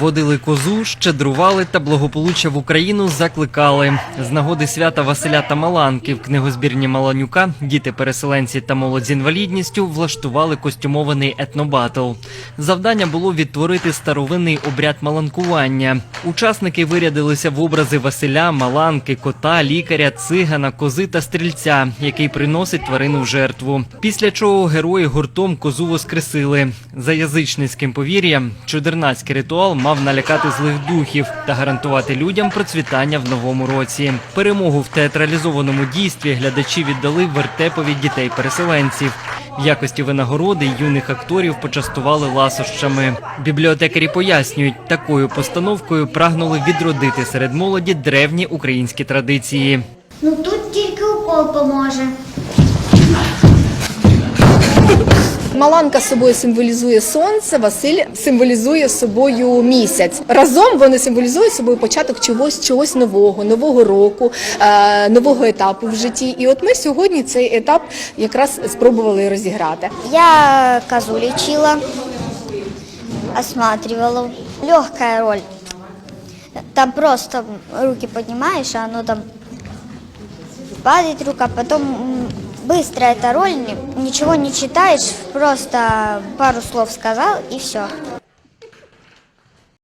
водили козу, щедрували та благополуччя в Україну закликали. З нагоди свята Василя та Маланки в книгозбірні Маланюка діти-переселенці та молодь з інвалідністю влаштували костюмований етнобатл. Завдання було відтворити старовинний обряд маланкування. Учасники вирядилися в образи Василя, Маланки, кота, лікаря, цигана, кози та стрільця, який приносить тварину в жертву. Після чого герої гуртом козу воскресили. За язичницьким повір'ям, чудернацький ритуал мав налякати злих духів та гарантувати людям процвітання в новому році. Перемогу в театралізованому дійстві глядачі віддали вертепові дітей-переселенців. В якості винагороди юних акторів почастували ласощами. Бібліотекарі пояснюють, такою постановкою прагнули відродити серед молоді древні українські традиції. Ну тут тільки укол поможе. Маланка собою символізує сонце, Василь символізує собою місяць. Разом вони символізують собою початок чогось, чогось нового, нового року, е, нового етапу в житті. І от ми сьогодні цей етап якраз спробували розіграти. Я козу лечила, осматривала. Легкая роль. Там просто руки поднимаешь, а оно там падает рука, потом м, быстро эта роль, ничего не читаешь, просто пару слов сказал и все.